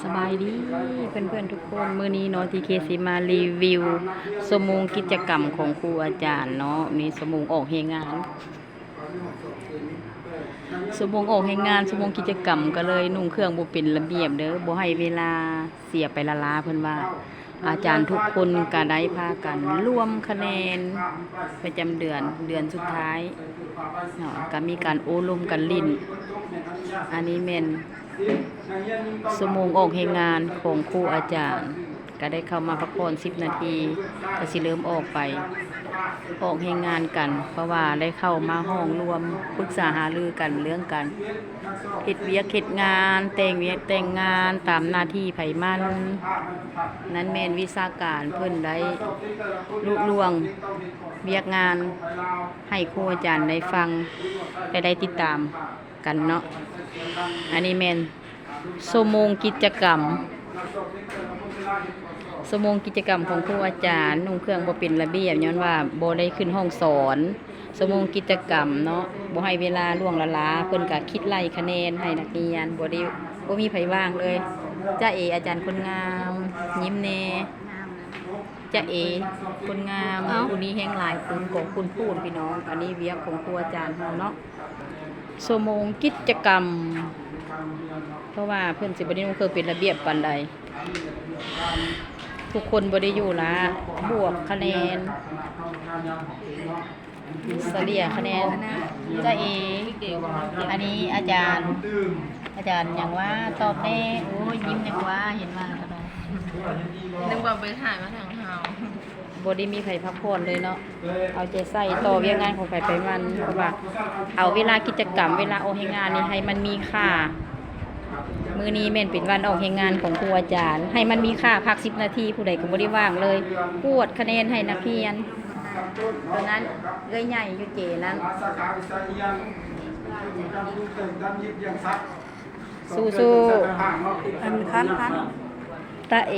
สบายดีเพื่อนๆทุกคนมือนี้เนาะทีเคสิมารีวิว สมงกิจกรรมของครูอาจารย์เนาะนี่สมงออกเฮงาน สมงออกเฮงาน สมงกิจกรรมก็เลยนุ่งเครื่องบ่เป็นระเบียบเด้อบ่ให้เวลาเสียไปละลาเพิ่อนว่า อาจารย์ทุกคนก็ได้พากันรวมคะแนนประจำเดือนเดือนสุดท้ายเนาะก็มีการโอลมกันลิ้น อันนี้แม่น สมงออกให้งานของครูอาจารย์ ก็ได้เข้ามาพักผ่อน10นาทีก็สิเริ่มออกไป ออกให้งานกัน เพราะว่าได้เข้ามาห้องรวมปรึกษาหารือกันเรื่องกันเฮ็ดเวียกเฮ็ดงานแต่งเวียกแต่งงานตามหน้าที่ไผมัน นั้นแม่นวิชาการเพิ่นได้ลุล่วงเวียกงานให้ครูอาจารย์ได้ฟังและได้ติดตาม กันเนาะ อันนี้แม่นสมงกิจกรรม สมงกิจกรรมของครูอาจารย์นุ่งเครื่องบ่เป็นระเบียบย้อนว่าบ่ได้ขึ้นห้องสอน สมงกิจกรรมเนาะบ่ให้เวลาล่วงละลาเพิ่นก็คิดไล่คะแนนให้นักเรียนบ่ได้บ่มีไผว่างเลยจ้าเออาจารย์คนงาม ยิ้มแน่จ้าเอคนงามผู้นี้แห่งหลายคุณของคุณพูดพี่น้อง อันนี้เวียกของครูอาจารย์เฮาเนาะ สมงกิจกรรม เพราะว่าเพิ่อนสิบ่ได้นุ่งเครื่องเป็นระเบียบปานใดทุกคนบ่ได้อยู่ละบวกคะแนนเสลี่ยคะแนนจ้าเออันนี้อาจารย์ อาจารย์อย่างว่าตอบแน่โอ้ยยิ้มอย่างว่าเห็นว่าเท่าไหร่นึกว่าไปถ่ายมาทางเฮา บ่ได้มีไผพักผ่อนเลยเนาะเอาใจใส่ต่อเวียกงานของไผไปมันเพราะว่าเอาเวลากิจกรรมเวลาออกให้งานนี่ให้มันมีค่ามื้อนี้แม่นเป็นวันออกแห่งงานของครูอาจารย์ ให้มันมีค่าพัก10นาทีผู้ใดก็บ่ได้ว่างเลยกวดคะแนนให้นักเรียนตอนนั้นเอ้ยใหญ่อยู่เจนั้นสาขาวิชาเรียนการดูเติมด้านยึดยังซักสู้อันคันคันตาเอ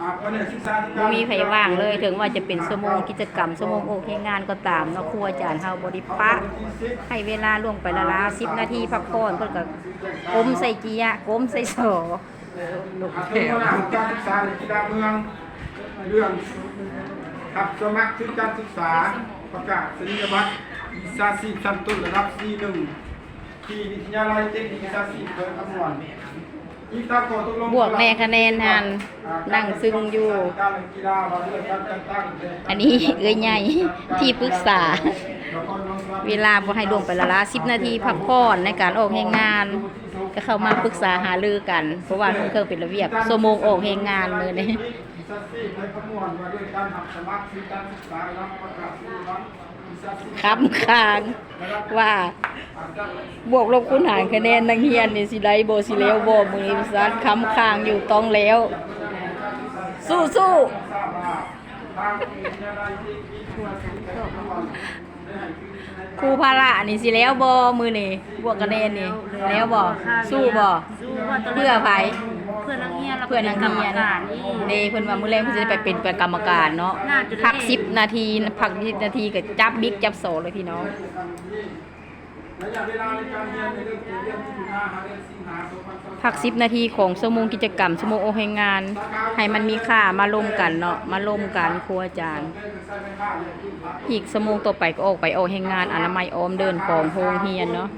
บ่การมีไผว่างเลยถึงว่าจะเป็นชั่วโมงกิจกรรมชั่วโมงโอเคงานก็ตามเนาะครูอาจารย์เฮาบ่ได้ปะให้เวลาล่วงไปละลา10 นาทีพักผ่อนเพิ่นก็ก้มใส่เกียร์ก้มใส่โสลูกอาแถเป็นวหัวหน้าของการศึกษาในกีฬาเมืองเรื่องขับสมัครทุนการศึกษาประกาศนียบัตรวิชาชีพชั้นต้นระดับ C1 ที่วิทยาลัยเทคนิควิชาชีพเพิ่นคำนวณ อีกตามข้อตกลงบวกแม่คะแนนหันนั่งซึ่งอยู่การเล่นกีฬาว่าเรื่องการจัดตั้งอันนี้เอ้ยใหญ่ที่ปรึกษา เวลาบ่ให้ล่วงไปละลา10นาทีพักผ่อนในการออกแห่งงาน ก็เข้ามาปรึกษาหารือกัน เพราะว่าทุกเครื่องเป็นระเบียบชั่วโมงออกแห่งงานเลยนี่วิชาชีพในคำนวณว่าด้วยการทำสมัครทุนการศึกษารับประกาศนียบัตรวิชาชีพค้ำค้างว่า บวกลบคูณหารคะแนนนักเรียนนี่สิได้บ่สิแล้วบ่มื้อนี้วิสานค้ำค้างอยู่ต้องแล้ว สู้สู้ครูภาระนี่สิแล้วบ่มื้อนี้บวกคะแนนนี่แล้วบ่สู้บ่สู้ว่าตอนแรกเพื่อไผเพื่อนนักเรียนเพื่อนนักเรียนนี่เด้เพิ่นว่ามื้อแรกเพิ่นสิได้ไปเป็นกรรมการเนาะน่าจะได้พัก10นาทีพัก10นาทีก็จับบิ๊กจับโสเลยพี่น้อง ระยะเวลาในการเรียนในเรื่องเรียนที่อยู่หน้าหาเดือนสิงหาคมพัก10นาทีของชั่วโมงกิจกรรมชั่วโมงโอเฮงงาน ให้มันมีค่ามาล่มกันเนาะมาล่มกันครูอาจารย์อีกชั่วโมงต่อไปก็ออกไปโอเฮงงานอนามัยออมเดินของโรงเรียนเนาะ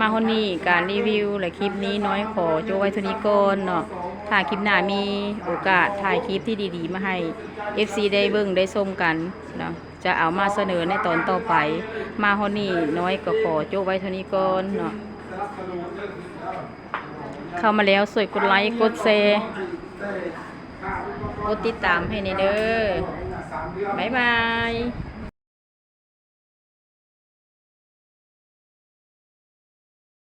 มาคนนี้การรีวิวและคลิปนี้น้อยขอโจไว้เท่านี้ก่อนเนาะถ้าคลิปหน้ามีโอกาสถ่ายคลิปที่ดีๆ มาให้ FC ได้เบิ่งได้ชมกันเนาะ จะเอามาเสนอในตอนต่อไป มาฮอนี่น้อยก็ขอโจไว้เท่านี้ก่อนเนาะเข้ามาแล้วสวยกดไลค์กดแชร์กดติดตามให้ในเด้อบ๊ายบาย